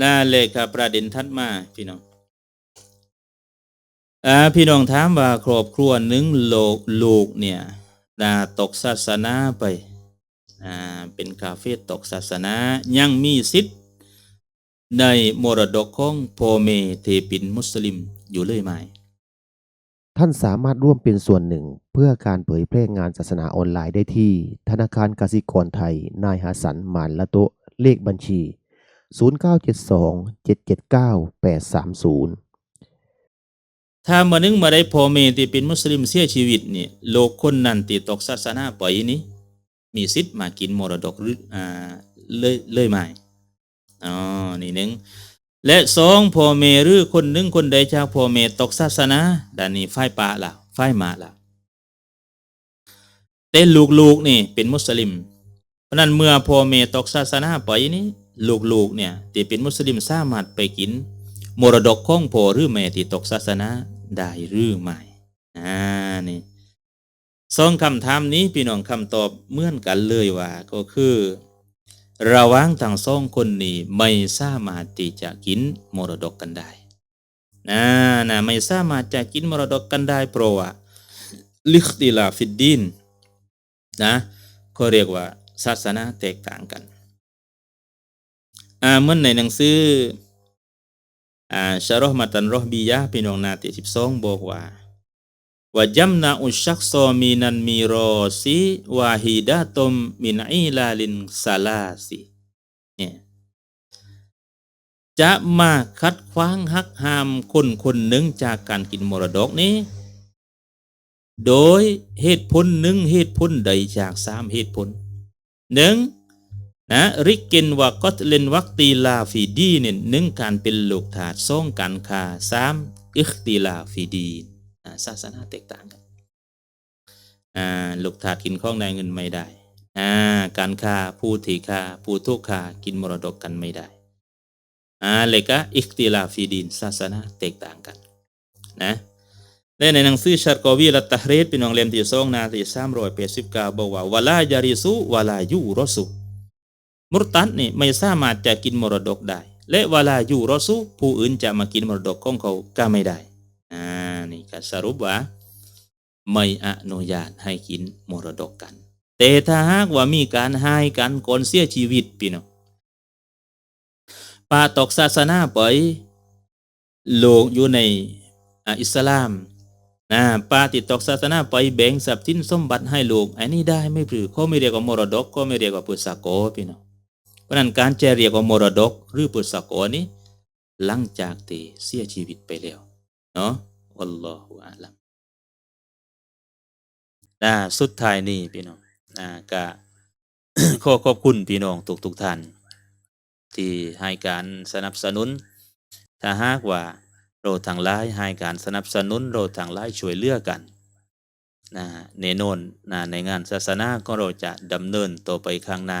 น่าเลยครับประเด็นทัดมาพี่น้องอ่าพี่น้องถามว่าครอบครัวหนึ่งโลกลูกเนี่ยนาตกศาสนาไปอ่าเป็นคาเฟ่ตกศาสนายังมีสิทธิ์ในมรดกของพ่อแม่ที่เป็นมุสลิมอยู่เลยไหมท่านสามารถร่วมเป็นส่วนหนึ่ง เพื่อการเผยแพร่งานศาสนาออนไลน์ได้ที่ ธนาคารกสิกรไทย นายฮัสันหมานละโตเลขบัญชี 0972 779 830 ถ้ามานึงมาได้พ่อแม่ที่เป็นมุสลิมเสียชีวิตเนี่ยโลกคนนั้นที่ตกศาสนาไปนี้ มีสิทธิ์มากินมรดกหรืออ่าเลยเลยไหม่อ๋อนี่หนึ่งและสองพ่อแม่หรือคนหนึ่งคนใดจากพ่อแม่ตกศาสนาด้านนี้ฝ่ายป่าละฝ่ายมาละแต่ลูกๆนี่เป็นมุสลิม เพราะนั้นเมื่อพ่อแม่ตกศาสนาไปนี้ ลูกๆเนี่ยที่เป็นมุสลิมสามารถไปกิน มรดกของพ่อหรือแม่ที่ตกศาสนาได้หรือไม่อ่านี่สองคำถามนี้พี่น้องคำตอบเหมือนกันเลยว่าก็คือระหว่างทั้งสองคนนี้ไม่สามารถที่จะกินมรดกกันได้นะนะไม่สามารถจะกินมรดกกันได้เพราะว่าลิขติลาฟิดดินนะเขาเรียกว่าศาสนาแตกต่างกัน อ่าเมือนในหนังสืออ่าชะรอห์มาตันรอห์บียะพี่น้องนาที่12บอกว่าว่าจัมนาอุชักซอมินันมีรอซีวาฮิดะตุมมินอีลาลินซาลาซีเนี่ยจะมาคัดขวางหักหามคนคนหนึ่งจากการกินมรดกนี้ โดยเหตุผลหนึ่งเหตุผลใดจากสามเหตุผลหนึ่ง นะริกเกนวากอตเลนวักตีลาฟีดีเนี่ยหนึ่งการเป็นลูกถาดสองการคาสามอิคตีลาฟีดีอ่าศาสนาแตกต่างกันอ่าลูกถาดกินข้องในเงินไม่ได้อ่าการคาผู้ที่คาผู้ทุกคากินมรดกกันไม่ได้อ่าเลยก็อิคตีลาฟีดีนศาสนาแตกต่างกันนะและในหนังสือชัดกวีละตะเรดเป็นองเล่มที่สองหนาที่สามร้อยแปดสิบเก้าบอกว่าวลายาริสุวลายูรสุ มุรตัดนี่ไม่สามารถจะกินมรดกได้ และเวลาอยู่รอซูผู้อื่นจะมากินมรดกของเขาก็ไม่ได้อ่านี่ก็สรุปว่า ไม่อนุญาตให้กินมรดกกัน แต่ถ้าหากว่ามีการให้กันก่อนเสียชีวิตพี่น้องปาตกศาสนาไปโลกอยู่ในอิสลามนะปาติดตกศาสนาไปแบ่งทรัพย์สินสมบัติให้ลูกอันนี้ได้ไม่ผือเขาไม่เรียกว่ามรดกเขาไม่เรียกว่าปุสาโกพี่น้อง ราะนั้นการแจเรียกว่ามรดก หรือปุสกอนี้หลังจากที่เสียชีวิตไปแล้วเนาะอัลลอฮฺอาลัมนะสุดท้ายนี้พี่น้องนะก็ขอขอบคุณพี่น้องทุกทุกท่าน ที่ให้การสนับสนุน ถ้าหากว่าเราทางไลน์ให้การสนับสนุนเราทางไลน์ช่วยเหลือกันนะแน่นอนนะในงานศาสนาก็เราจะดำเนินต่อไปข้างหน้า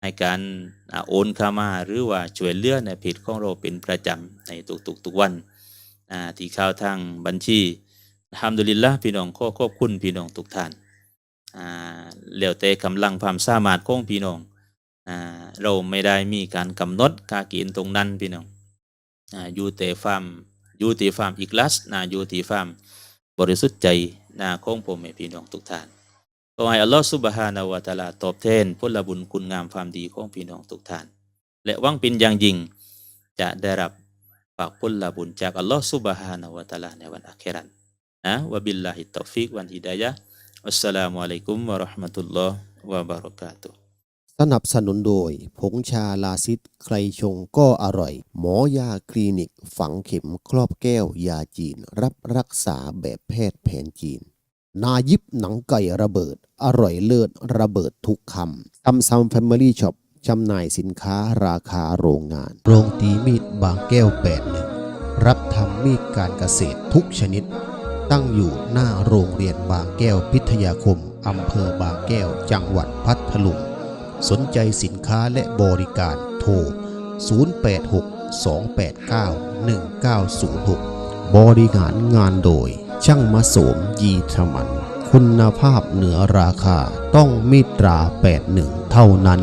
ให้การโอนเข้ามาหรือว่าช่วยเลือในเพจของเราเป็นประจำในทุกๆทุกวันที่ข้าวทางบัญชีทำดุลิลละพี่น้องขอขอบคุณพี่น้องทุกท่านอ่าแล้วแต่กำลังความสามารถของพี่น้องเราไม่ได้มีการกำหนดค่ากณฑ์ตรงนั้นพี่น้องอยู่แต่ความอยู่ที่ความอีกลัสนะอยู่ที่ความบริสุทธิ์ใจนะของผมพี่น้องทุกท่าน ขอให้อัลลอฮฺสุบฮานาวะตาลาตอบแทนผลบุญคุณงามความดีของพี่น้องทุกท่าน และวังเป็นอย่างยิ่งจะได้รับฝากผลบุญจากอัลลอฮฺสุบฮานาวะตาลาในวันอาคราตนะวะบิลลาฮิตตอฟิกวันฮิดายะอัสสลามุอะลัยกุมวะเราะห์มะตุลลอฮ์วะบารอกาตุสนับสนุนโดย ผงชาลาซิดใครชงก็อร่อย หมอยาคลินิก ฝังเข็มครอบแก้วยาจีน รับรักษาแบบแพทย์แผนจีน นายิบหนังไก่ระเบิด อร่อยเลิศระเบิดทุกคำซัมซัมแฟมิลี่ช็อปจำหน่ายสินค้าราคาโรงงาน โรงตีมีดบางแก้วแปดหนึ่งรับทำมีดการเกษตรทุกชนิด ตั้งอยู่หน้าโรงเรียนบางแก้วพิทยาคมอำเภอบางแก้วจังหวัดพัทลุง สนใจสินค้าและบริการโทร 086-289-1906 บริหารงานโดย ช่างมาสมยีธมัน คุณภาพเหนือราคาต้องมิตรา 81 เท่านั้น